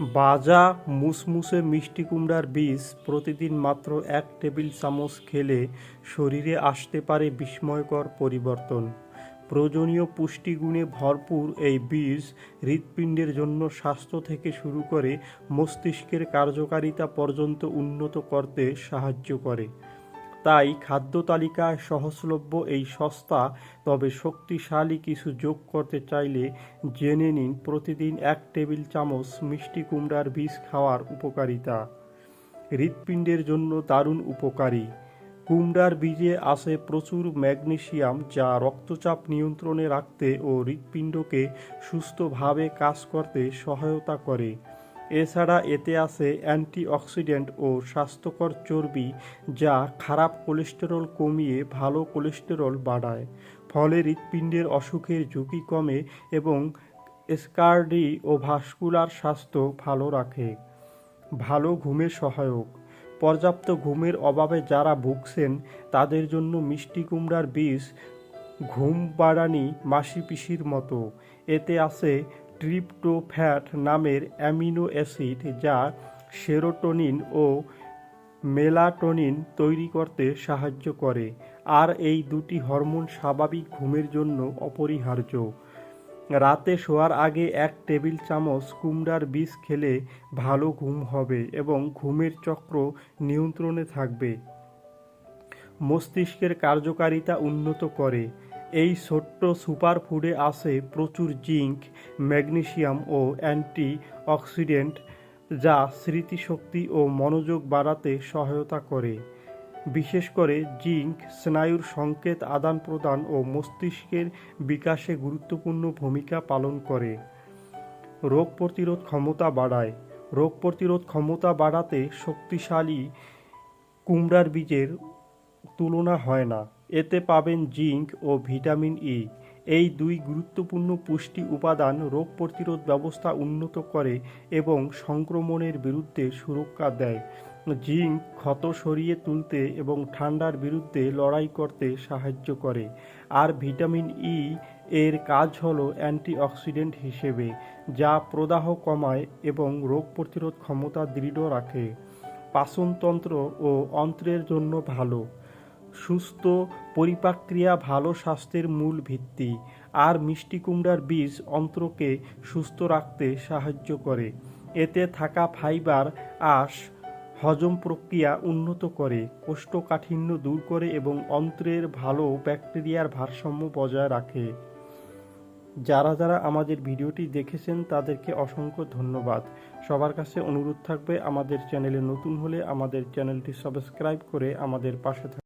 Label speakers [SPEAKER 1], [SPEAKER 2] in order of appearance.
[SPEAKER 1] বাজা মুসমুসে মিষ্টি কুমড়ার বীজ প্রতিদিন মাত্র এক টেবিল চামচ খেলে শরীরে আসতে পারে বিস্ময়কর পরিবর্তন। প্রয়োজনীয় পুষ্টিগুণে ভরপুর এই বীজ হৃৎপিণ্ডের জন্য স্বাস্থ্য থেকে শুরু করে মস্তিষ্কের কার্যকারিতা পর্যন্ত উন্নত করতে সাহায্য করে। তাই খাদ্য তালিকায় সহজলভ্য এই সস্তা, তবে শক্তিশালী কিছু যোগ করতে চাইলে জেনে নিন প্রতিদিন এক টেবিল চামচ মিষ্টি কুমড়ার বীজ খাওয়ার উপকারিতা। হৃৎপিণ্ডের জন্য দারুণ উপকারী। কুমড়ার বীজে আছে প্রচুর ম্যাগনেসিয়াম যা রক্তচাপ নিয়ন্ত্রণে রাখতে ও হৃৎপিণ্ডকে সুস্থভাবে কাজ করতে সহায়তা করে। এছাড়া এতে আছে অ্যান্টিঅক্সিডেন্ট ও স্বাস্থ্যকর চর্বি যা খারাপ কোলেস্টেরল কমিয়ে ভালো কোলেস্টেরল বাড়ায়। ফলে হৃৎপিণ্ডের অসুখের ঝুঁকি কমে এবং স্কার্ডি ও ভাস্কুলার স্বাস্থ্য ভালো রাখে। ভালো ঘুমের সহায়ক। পর্যাপ্ত ঘুমের অভাবে যারা ভুগছেন, তাদের জন্য মিষ্টি কুমড়ার বীজ, ঘুম বাড়ানি মাসি পিসির মতো। এতে আছে ট্রিপ্টোফ্যাট নামের অ্যামিনো অ্যাসিড যা সেরোটোনিন ও মেলাটোনিন তৈরি করতে সাহায্য করে, আর এই দুটি হরমোন স্বাভাবিক ঘুমের জন্য অপরিহার্য। রাতে শোয়ার আগে এক টেবিল চামচ কুমড়ার বীজ খেলে ভালো ঘুম হবে এবং ঘুমের চক্র নিয়ন্ত্রণে থাকবে। মস্তিষ্কের কার্যকারিতা উন্নত করে। এই ছোট্ট সুপার ফুডে আছে প্রচুর জিঙ্ক ম্যাগনেসিয়াম ও অ্যান্টি অক্সিডেন্ট যা স্মৃতিশক্তি ও মনোযোগ বাড়াতে সহায়তা করে। বিশেষ করে জিঙ্ক, স্নায়ুর সংকেত আদান প্রদান ও মস্তিষ্কের বিকাশে গুরুত্বপূর্ণ ভূমিকা পালন করে। রোগ প্রতিরোধ ক্ষমতা বাড়ায়। রোগ প্রতিরোধ ক্ষমতা বাড়াতে শক্তিশালী কুমড়ার বীজের তুলনা হয় না। এতে পাবেন জিঙ্ক ও ভিটামিন ই। এই দুই গুরুত্বপূর্ণ পুষ্টি উপাদান রোগ প্রতিরোধ ব্যবস্থা উন্নত করে এবং সংক্রমণের বিরুদ্ধে সুরক্ষা দেয়। জিঙ্ক ক্ষত সরিয়ে তুলতে এবং ঠান্ডার বিরুদ্ধে লড়াই করতে সাহায্য করে। আর ভিটামিন ই এর কাজ হলো অ্যান্টিঅক্সিডেন্ট হিসেবে, যা প্রদাহ কমায় এবং রোগ প্রতিরোধ ক্ষমতা দৃঢ় রাখে। পাচনতন্ত্র ও অন্ত্রের জন্য ভালো। সুস্থ পরিপাক্রিয়া ভালো স্বাস্থ্যের মূল ভিত্তি। আর মিষ্টি কুমড়ার বীজ অন্ত্রকে সুস্থ রাখতে সাহায্য করে। এতে থাকা ফাইবার, আঁশ, হজম প্রক্রিয়া উন্নত করে, কোষ্ঠকাঠিন্য দূর করে এবং অন্ত্রের ভালো ব্যাকটেরিয়ার ভারসাম্য বজায় রাখে। যারা যারা আমাদের ভিডিওটি দেখেছেন, তাদেরকে অসংখ্য ধন্যবাদ। সবার কাছে অনুরোধ থাকবে, আমাদের চ্যানেলে নতুন হলে আমাদের চ্যানেলটি সাবস্ক্রাইব করে আমাদের পাশে